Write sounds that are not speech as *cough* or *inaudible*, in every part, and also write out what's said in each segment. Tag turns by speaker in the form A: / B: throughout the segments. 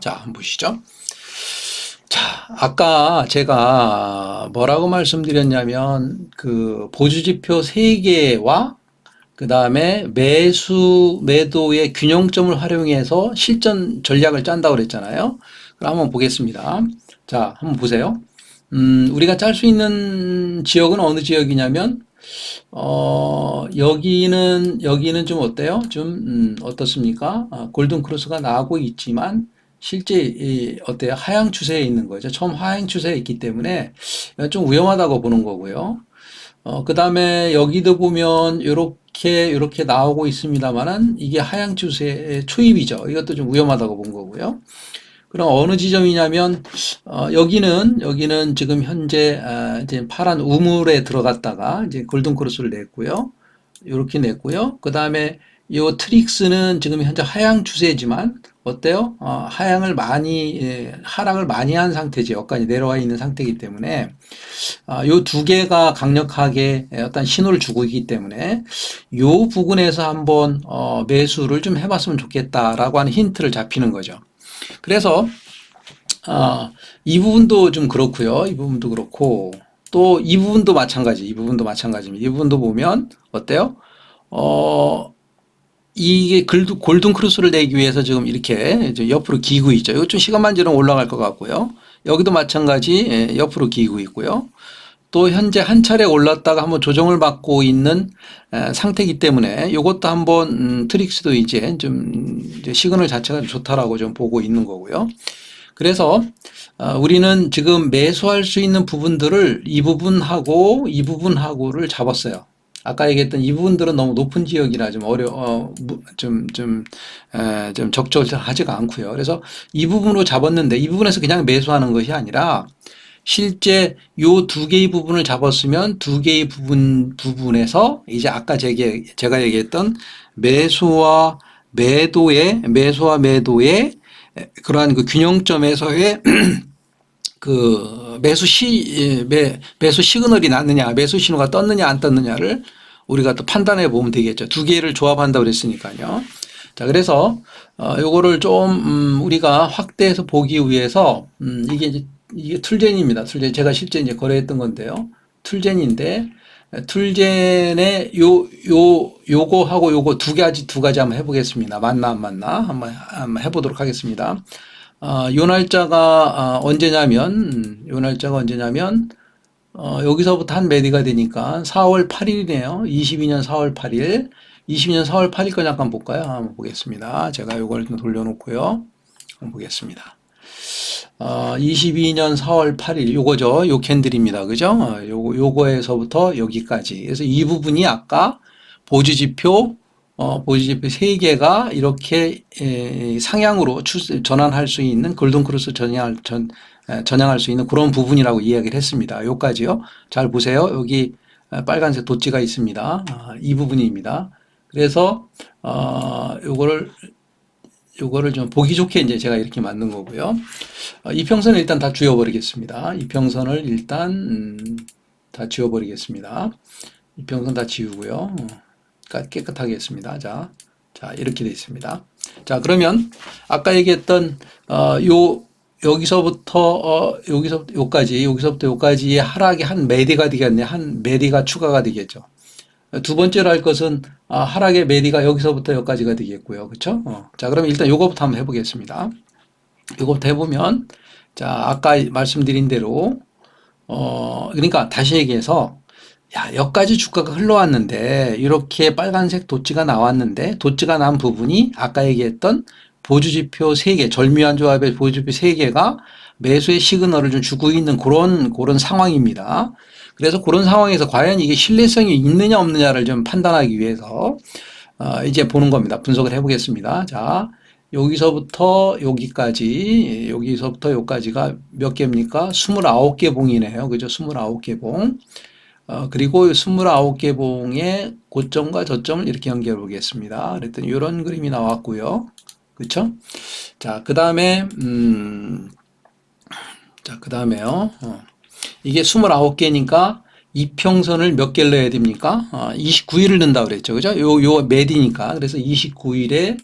A: 자, 한번 보시죠. 자, 아까 제가 뭐라고 말씀드렸냐면, 그 보주지표 3개와 그 다음에 매수, 매도의 균형점을 활용해서 실전 전략을 짠다고 그랬잖아요. 그럼 한번 보겠습니다. 자, 한번 보세요. 음, 우리가 짤 수 있는 지역은 어느 지역이냐면, 어, 여기는, 여기는 좀 어때요? 좀, 음, 어떻습니까? 아, 골든 크로스가 나오고 있지만, 실제, 이, 어때요? 하향 추세에 있는 거죠. 처음 하향 추세에 있기 때문에, 좀 위험하다고 보는 거고요. 어, 그 다음에 여기도 보면, 요렇게, 요렇게 나오고 있습니다만은, 이게 하향 추세의 초입이죠. 이것도 좀 위험하다고 본 거고요. 그럼 어느 지점이냐면 어, 여기는 여기는 지금 현재 아, 이제 파란 우물에 들어갔다가 이제 골든 크로스를 냈고요. 이렇게 냈고요. 그 다음에 이 트릭스는 지금 현재 하향 추세지만 어때요? 어, 하향을 많이 예, 하락을 많이 한 상태지 여기까지 내려와 있는 상태이기 때문에 아, 이두 개가 강력하게 어떤 신호를 주고 있기 때문에 이 부분에서 한번 어, 매수를 좀 해봤으면 좋겠다라고 하는 힌트를 잡히는 거죠. 그래서 아, 이 부분도 좀 그렇고요. 이 부분도 그렇고 또 이 부분도 마찬가지. 이 부분도 마찬가지입니다. 이 부분도 보면 어때요? 어 이게 골든, 크루스를 내기 위해서 지금 이렇게 옆으로 기고 있죠. 이거 좀 시간만 지나면 올라갈 것 같고요. 여기도 마찬가지 예, 옆으로 기고 있고요. 또 현재 한 차례 올랐다가 한번 조정을 받고 있는 에, 상태이기 때문에 이것도 한번 음, 트릭스도 이제 좀 이제 시그널 자체가 좋다라고 좀 보고 있는 거고요. 그래서 어, 우리는 지금 매수할 수 있는 부분들을 이 부분하고 이 부분하고를 잡았어요. 아까 얘기했던 이 부분들은 너무 높은 지역이라 좀 어려 어, 좀좀 적절하지가 않고요. 그래서 이 부분으로 잡았는데 이 부분에서 그냥 매수하는 것이 아니라 실제 요 두 개의 부분을 잡았으면 두 개의 부분 부분에서 이제 아까 제가 제가 얘기했던 매수와 매도의 매수와 매도의 그러한 그 균형점에서의 *clears throat* 그 매수 시 매, 매수 시그널이 났느냐 매수 신호가 떴느냐 안 떴느냐를 우리가 또 판단해 보면 되겠죠. 두 개를 조합한다고 그랬으니까요. 자, 그래서 어 요거를 좀 음, 우리가 확대해서 보기 위해서 음, 이게 이제 이게 툴젠입니다. 툴젠 제가 실제 이제 거래했던 건데요. 툴젠인데 툴젠의 요 요 요거하고 요거 두 가지 두 가지 한번 해보겠습니다. 맞나 안 맞나 한번 한번 해보도록 하겠습니다. 어, 요 날짜가 어, 언제냐면 요 날짜가 언제냐면 어, 여기서부터 한 매디가 되니까 4월 8일이네요. 22년 4월 8일. 22년 4월 8일 거 잠깐 볼까요? 한번 보겠습니다. 제가 요걸 좀 돌려놓고요. 한번 보겠습니다. 어, 22년 4월 8일 요거죠. 요 캔들입니다. 그죠? 어, 요거 요거에서부터 여기까지. 그래서 이 부분이 아까 보지지표 어, 보지지표 3개가 이렇게 에, 상향으로 추, 전환할 수 있는 골든 크로스 전향할 전 에, 전향할 수 있는 그런 부분이라고 이야기를 했습니다. 요까지요. 잘 보세요. 여기 빨간색 도지가 있습니다. 아, 이 부분입니다. 그래서 어, 요거를 요거를 좀 보기 좋게 이제 제가 이렇게 만든 거고요. 어, 이평선을 일단 다 지워버리겠습니다. 이평선을 일단 음, 다 지워버리겠습니다. 이평선 다 지우고요. 어, 깨끗하게 했습니다. 자, 자 이렇게 되어 있습니다. 자 그러면 아까 얘기했던 어, 요 여기서부터 어, 여기서부터 요까지 여기서부터 요까지의 하락이 한 매디가 되겠네. 한 매디가 추가가 되겠죠. 두 번째로 할 것은 아, 하락의 매디가 여기서부터 여기까지가 되겠고요. 그렇죠? 어. 자, 그러면 일단 요거부터 한번 해보겠습니다. 요거부터 해보면 자, 아까 말씀드린 대로 어, 그러니까 다시 얘기해서 야, 여기까지 주가가 흘러왔는데 이렇게 빨간색 도치가 나왔는데 도치가 난 부분이 아까 얘기했던 보주지표 3개, 절묘한 조합의 보주지표 3개가 매수의 시그널을 좀 주고 있는 그런 그런 상황입니다. 그래서 그런 상황에서 과연 이게 신뢰성이 있느냐 없느냐를 좀 판단하기 위해서 어 이제 보는 겁니다. 분석을 해보겠습니다. 자, 여기서부터 여기까지, 여기서부터 여기까지가 몇 개입니까? 29개 봉이네요. 그죠? 29개 봉. 어, 그리고 29개 봉의 고점과 저점을 이렇게 연결해 보겠습니다. 그랬더니 이런 그림이 나왔고요. 그렇죠? 자, 그 다음에, 음, 자, 그 다음에요. 어. 이게 29개니까 이평선을 몇 개를 넣어야 됩니까? 어, 29일을 넣는다 그랬죠. 그죠? 요, 요 매디니까. 그래서 29일에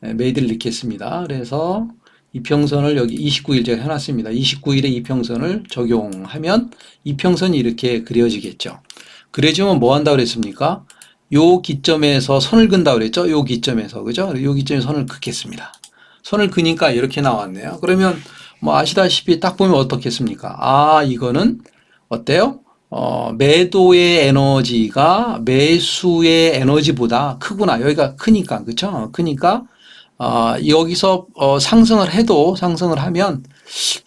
A: 매디를 넣겠습니다. 그래서 이평선을 여기 29일 제가 해놨습니다. 29일에 이평선을 적용하면 이평선이 이렇게 그려지겠죠. 그려지면 뭐 한다고 그랬습니까? 요 기점에서 선을 근다 그랬죠? 요 기점에서 그죠? 요 기점에 선을 긋겠습니다. 선을 그니까 이렇게 나왔네요. 그러면 뭐 아시다시피 딱 보면 어떻겠습니까? 아 이거는 어때요? 어, 매도의 에너지가 매수의 에너지보다 크구나. 여기가 크니까 그렇죠? 크니까 어, 여기서 어, 상승을 해도 상승을 하면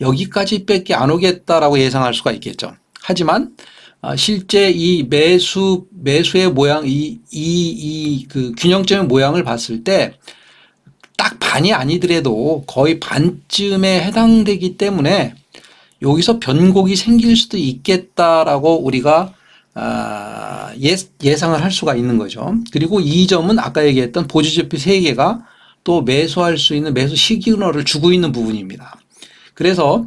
A: 여기까지밖에 안 오겠다라고 예상할 수가 있겠죠. 하지만 아, 실제 이 매수 매수의 모양 이 이 이 그 균형점의 모양을 봤을 때 딱 반이 아니더라도 거의 반쯤에 해당되기 때문에 여기서 변곡이 생길 수도 있겠다라고 우리가 아, 예, 예상을 할 수가 있는 거죠. 그리고 이 점은 아까 얘기했던 보조지표 세 개가 또 매수할 수 있는 매수 시그널을 주고 있는 부분입니다. 그래서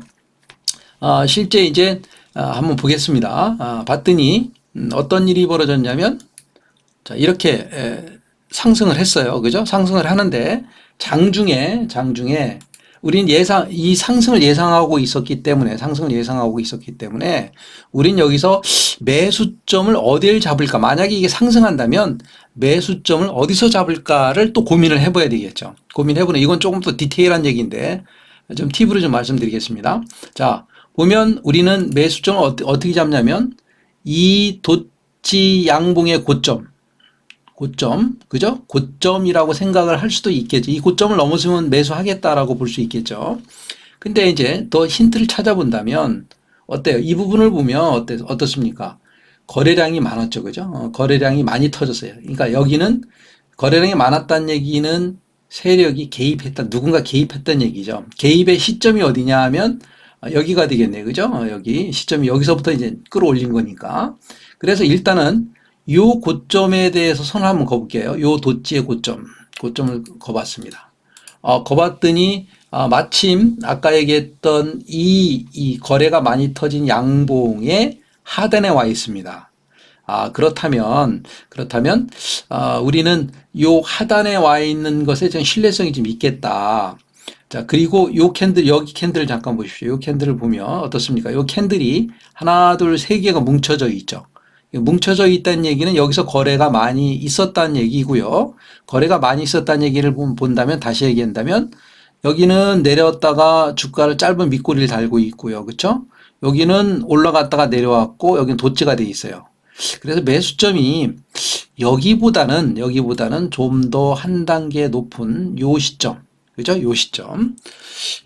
A: 아, 실제 이제 아, 한번 보겠습니다. 아, 봤더니 음, 어떤 일이 벌어졌냐면 자 이렇게 에, 상승을 했어요. 그죠? 상승을 하는데 장중에 장중에 우린 예상 이 상승을 예상하고 있었기 때문에 상승을 예상하고 있었기 때문에 우린 여기서 매수점을 어디를 잡을까? 만약에 이게 상승한다면 매수점을 어디서 잡을까를 또 고민을 해 봐야 되겠죠. 고민해 보는 이건 조금 더 디테일한 얘기인데 좀 팁으로 좀 말씀드리겠습니다. 자 보면 우리는 매수점을 어떻게 잡냐면 이 도치 양봉의 고점 고점, 그죠? 고점이라고 생각을 할 수도 있겠죠. 이 고점을 넘어서면 매수하겠다라고 볼 수 있겠죠. 근데 이제 더 힌트를 찾아본다면 어때요? 이 부분을 보면 어때, 어떻습니까? 거래량이 많았죠. 그죠? 어, 거래량이 많이 터졌어요. 그러니까 여기는 거래량이 많았다는 얘기는 세력이 개입했다, 누군가 개입했다는 얘기죠. 개입의 시점이 어디냐 하면 어, 여기가 되겠네요. 그죠? 어, 여기 시점이 여기서부터 이제 끌어올린 거니까. 그래서 일단은 요 고점에 대해서 손을 한번 거볼게요. 요 도치의 고점, 고점을 거봤습니다. 어, 거봤더니 아, 마침 아까 얘기했던 이, 이 거래가 많이 터진 양봉의 하단에 와 있습니다. 아, 그렇다면, 그렇다면, 아, 우리는 요 하단에 와 있는 것에 좀 신뢰성이 좀 있겠다. 자, 그리고 요 캔들, 여기 캔들을 잠깐 보십시오. 요 캔들을 보면 어떻습니까? 요 캔들이 하나, 둘, 세 개가 뭉쳐져 있죠. 뭉쳐져 있다는 얘기는 여기서 거래가 많이 있었다는 얘기고요. 거래가 많이 있었다는 얘기를 본다면 다시 얘기한다면 여기는 내려왔다가 주가를 짧은 밑꼬리를 달고 있고요. 그렇죠? 여기는 올라갔다가 내려왔고 여기는 도치가 돼 있어요. 그래서 매수점이 여기보다는 여기보다는 좀 더 한 단계 높은 요 시점. 그죠? 요 시점.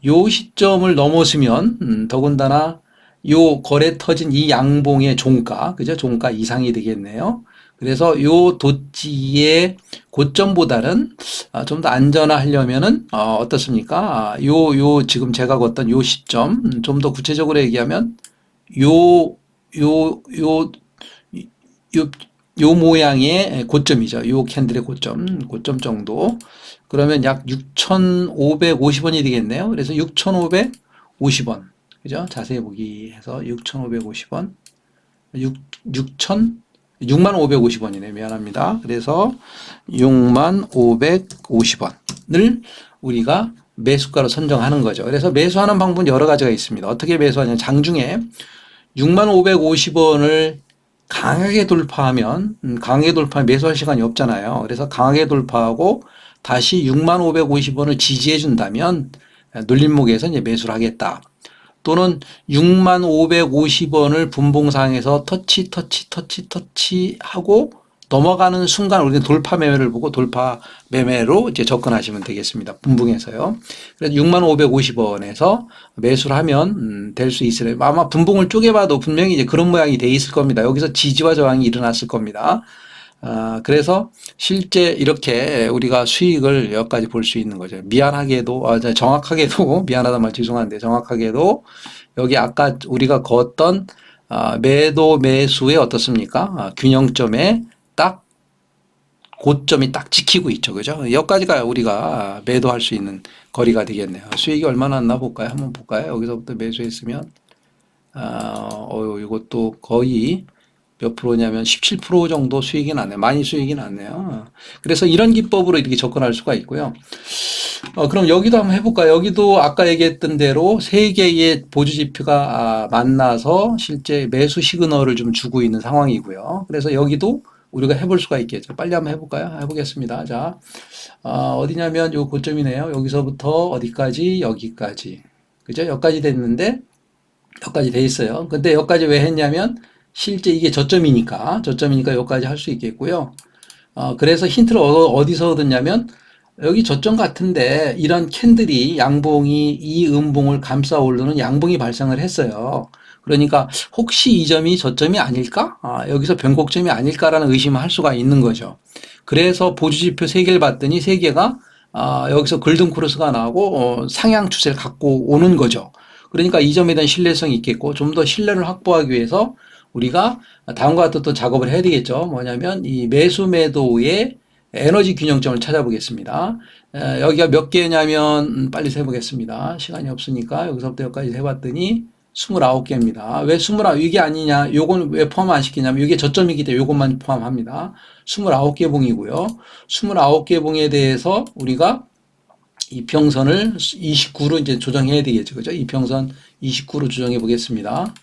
A: 요 시점을 넘어서면 음, 더군다나 요 거래 터진 이 양봉의 종가, 그죠? 종가 이상이 되겠네요. 그래서 요 도지의 고점보다는 아, 좀더 안전화하려면은 어, 어떻습니까? 아, 요, 요 지금 제가 걷던 요 시점, 음, 좀더 구체적으로 얘기하면 요, 요, 요, 요, 요 모양의 고점이죠. 요 캔들의 고점, 고점 정도. 그러면 약 6,550원이 되겠네요. 그래서 6,550원. 그죠? 자세히 보기 해서 6,550원. 6, 6천 6550원이네. 미안합니다. 그래서 6550원을 우리가 매수가로 선정하는 거죠. 그래서 매수하는 방법은 여러 가지가 있습니다. 어떻게 매수하냐면 장중에 6550원을 강하게 돌파하면 음, 강하게 돌파하면 매수할 시간이 없잖아요. 그래서 강하게 돌파하고 다시 6550원을 지지해 준다면 눌림목에서 이제 매수를 하겠다. 또는 6만 550원을 분봉상에서 터치, 터치, 터치, 터치 하고 넘어가는 순간 우리는 돌파 매매를 보고 돌파 매매로 이제 접근하시면 되겠습니다. 분봉에서요. 그래서 6만 550원에서 매수를 하면 음, 될수 있으려 아마 분봉을 쪼개봐도 분명히 이제 그런 모양이 돼 있을 겁니다. 여기서 지지와 저항이 일어났을 겁니다. 아, 그래서 실제 이렇게 우리가 수익을 여기까지 볼 수 있는 거죠. 미안하게도, 아, 정확하게도, *laughs* 미안하다 말 죄송한데, 정확하게도 여기 아까 우리가 걷던 아, 매도 매수의 어떻습니까? 아, 균형점에 딱 고점이 딱 지키고 있죠. 그죠? 여기까지가 우리가 매도할 수 있는 거리가 되겠네요. 수익이 얼마나 났나 볼까요? 한번 볼까요? 여기서부터 매수했으면, 아, 어, 이것도 거의 몇 프로냐면 17% 정도 수익이 나네요. 많이 수익이 났네요. 그래서 이런 기법으로 이렇게 접근할 수가 있고요. 어, 그럼 여기도 한번 해볼까요? 여기도 아까 얘기했던 대로 세 개의 보조 지표가 아, 만나서 실제 매수 시그널을 좀 주고 있는 상황이고요. 그래서 여기도 우리가 해볼 수가 있겠죠. 빨리 한번 해볼까요? 해보겠습니다. 자, 아, 어디냐면 요 고점이네요. 여기서부터 어디까지? 여기까지. 그죠? 여기까지 됐는데, 여기까지 돼 있어요. 근데 여기까지 왜 했냐면, 실제 이게 저점이니까, 저점이니까 여기까지 할 수 있겠고요. 어, 그래서 힌트를 어- 어디서 얻었냐면, 여기 저점 같은데 이런 캔들이 양봉이 이 음봉을 감싸 오르는 양봉이 발생을 했어요. 그러니까 혹시 이 점이 저점이 아닐까? 아, 여기서 변곡점이 아닐까라는 의심을 할 수가 있는 거죠. 그래서 보주지표 세 개를 봤더니 세 개가 아, 여기서 골든 크로스가 나오고 어, 상향 추세를 갖고 오는 거죠. 그러니까 이 점에 대한 신뢰성이 있겠고 좀 더 신뢰를 확보하기 위해서 우리가 다음과 같은 또 작업을 해야 되겠죠. 뭐냐면 이 매수 매도의 에너지 균형점을 찾아보겠습니다. 에, 여기가 몇 개냐면 음, 빨리 세보겠습니다. 시간이 없으니까 여기서부터 여기까지 세봤더니 29개입니다. 왜 29, 이게 아니냐, 요건 왜 포함 안 시키냐면 이게 저점이기 때문에 요것만 포함합니다. 29개 봉이고요. 29개 봉에 대해서 우리가 이평선을 29로 이제 조정해야 되겠죠. 그죠? 이평선 29로 조정해 보겠습니다.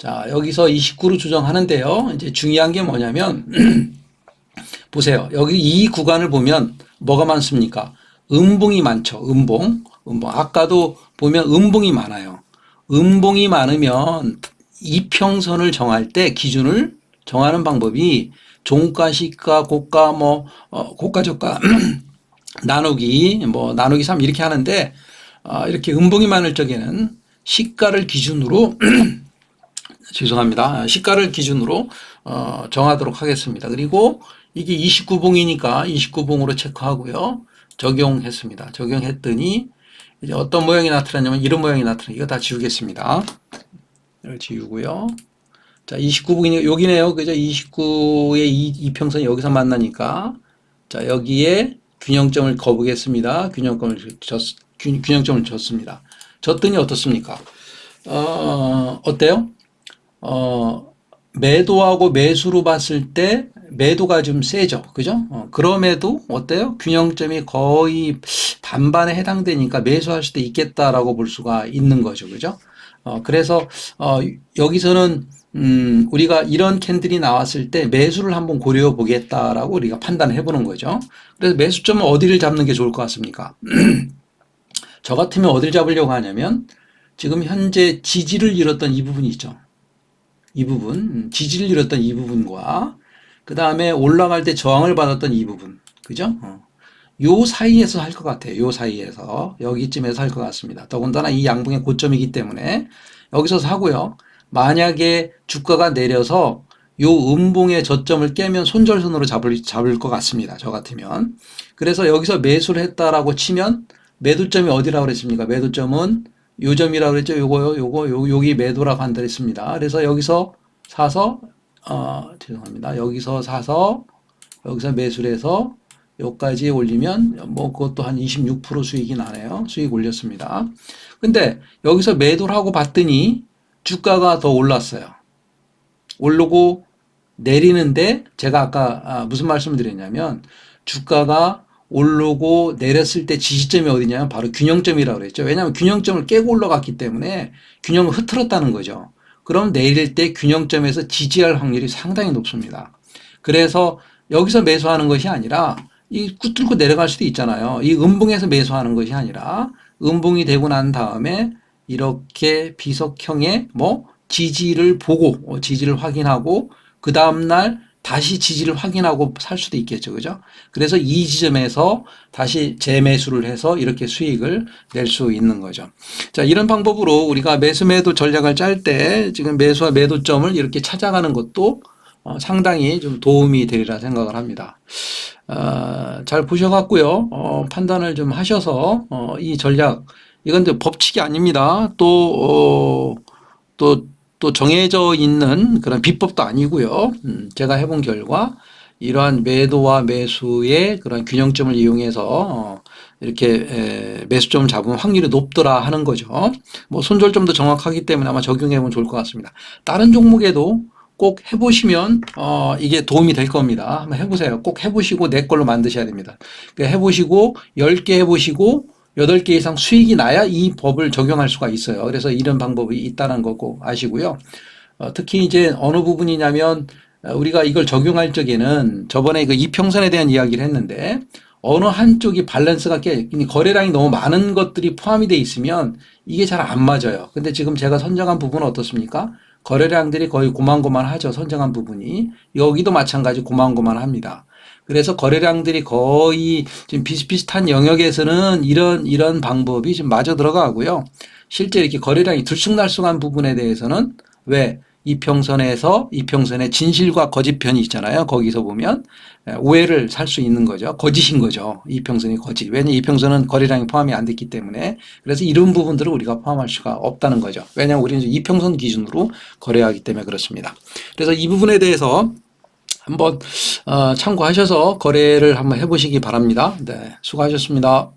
A: 자, 여기서 29로 조정하는데요. 이제 중요한 게 뭐냐면, *clears throat* 보세요. 여기 이 구간을 보면 뭐가 많습니까? 음봉이 많죠. 음봉. 음봉. 아까도 보면 음봉이 많아요. 음봉이 많으면 이평선을 정할 때 기준을 정하는 방법이 종가, 시가, 고가, 뭐, 어, 고가, 저가 *clears throat* 나누기, 뭐, 나누기 3 이렇게 하는데, 어, 이렇게 음봉이 많을 적에는 시가를 기준으로 *clears throat* 죄송합니다. 시가를 기준으로 어, 정하도록 하겠습니다. 그리고 이게 29봉이니까 29봉으로 체크하고요. 적용했습니다. 적용했더니 이제 어떤 모양이 나타나냐면 이런 모양이 나타나. 이거 다 지우겠습니다. 이걸 지우고요. 자, 29봉이 여기네요. 그죠? 29의 이, 이평선이 여기서 만나니까 자, 여기에 균형점을 거보겠습니다. 균형점을 줬, 균, 균형점을 줬습니다. 줬더니 어떻습니까? 어, 어때요? 어, 매도하고 매수로 봤을 때 매도가 좀 세죠. 그죠? 어, 그럼에도 어때요? 균형점이 거의 반반에 해당되니까 매수할 수도 있겠다라고 볼 수가 있는 거죠. 그죠? 어, 그래서, 어, 여기서는, 음, 우리가 이런 캔들이 나왔을 때 매수를 한번 고려해 보겠다라고 우리가 판단을 해보는 거죠. 그래서 매수점은 어디를 잡는 게 좋을 것 같습니까? *clears throat* 저 같으면 어디를 잡으려고 하냐면 지금 현재 지지를 잃었던 이 부분이 있죠. 이 부분, 음, 지지를 잃었던 이 부분과 그 다음에 올라갈 때 저항을 받았던 이 부분, 그죠? 어. 요 사이에서 할 것 같아요. 요 사이에서 여기쯤에서 할 것 같습니다. 더군다나 이 양봉의 고점이기 때문에 여기서 사고요. 만약에 주가가 내려서 요 음봉의 저점을 깨면 손절선으로 잡을 잡을 것 같습니다. 저 같으면. 그래서 여기서 매수를 했다라고 치면 매도점이 어디라고 그랬습니까? 매도점은 요 점이라고 그랬죠. 요거요, 요거, 요, 여기 매도라고 한다 했습니다. 그래서 여기서 사서, 어, 죄송합니다. 여기서 사서, 여기서 매수를 해서, 여기까지 올리면, 뭐, 그것도 한 26% 수익이 나네요. 수익 올렸습니다. 근데 여기서 매도를 하고 봤더니 주가가 더 올랐어요. 오르고 내리는데 제가 아까 아, 무슨 말씀을 드렸냐면 주가가 오르고 내렸을 때 지지점이 어디냐면 바로 균형점이라고 그랬죠. 왜냐하면 균형점을 깨고 올라갔기 때문에 균형을 흐트렀다는 거죠. 그럼 내릴 때 균형점에서 지지할 확률이 상당히 높습니다. 그래서 여기서 매수하는 것이 아니라 이 뚫고 내려갈 수도 있잖아요. 이 음봉에서 매수하는 것이 아니라 음봉이 되고 난 다음에 이렇게 비석형의 뭐 지지를 보고 어, 지지를 확인하고 그 다음날 다시 지지를 확인하고 살 수도 있겠죠. 그죠? 그래서 이 지점에서 다시 재매수를 해서 이렇게 수익을 낼 수 있는 거죠. 자, 이런 방법으로 우리가 매수 매도 전략을 짤 때 지금 매수와 매도점을 이렇게 찾아가는 것도 어, 상당히 좀 도움이 되리라 생각을 합니다. 어, 잘 보셔갖고요, 어, 판단을 좀 하셔서, 어, 이 전략, 이건 법칙이 아닙니다. 또, 어, 또, 또 정해져 있는 그런 비법도 아니고요. 음, 제가 해본 결과 이러한 매도와 매수의 그런 균형점을 이용해서 어, 이렇게 에, 매수점을 잡으면 확률이 높더라 하는 거죠. 뭐 손절점도 정확하기 때문에 아마 적용해 보면 좋을 것 같습니다. 다른 종목에도 꼭 해보시면 어, 이게 도움이 될 겁니다. 한번 해보세요. 꼭 해보시고 내 걸로 만드셔야 됩니다. 그러니까 해보시고 10개 해보시고 8개 이상 수익이 나야 이 법을 적용할 수가 있어요. 그래서 이런 방법이 있다는 거고 아시고요. 어, 특히 이제 어느 부분이냐면 어, 우리가 이걸 적용할 적에는 저번에 그 이평선에 대한 이야기를 했는데 어느 한쪽이 밸런스가 깨 거래량이 너무 많은 것들이 포함이 돼 있으면 이게 잘 안 맞아요. 근데 지금 제가 선정한 부분은 어떻습니까? 거래량들이 거의 고만고만하죠. 선정한 부분이 여기도 마찬가지 고만고만합니다. 그래서 거래량들이 거의 지금 비슷비슷한 영역에서는 이런 이런 방법이 지금 맞아 들어가고요. 실제 이렇게 거래량이 들쑥날쑥한 부분에 대해서는 왜 이평선에서 이평선의 진실과 거짓 편이 있잖아요. 거기서 보면 에, 오해를 살 수 있는 거죠. 거짓인 거죠. 이평선이 거짓. 왜냐 이평선은 거래량이 포함이 안 됐기 때문에 그래서 이런 부분들을 우리가 포함할 수가 없다는 거죠. 왜냐하면 우리는 이평선 기준으로 거래하기 때문에 그렇습니다. 그래서 이 부분에 대해서 한번 어, 참고하셔서 거래를 한번 해보시기 바랍니다. 네, 수고하셨습니다.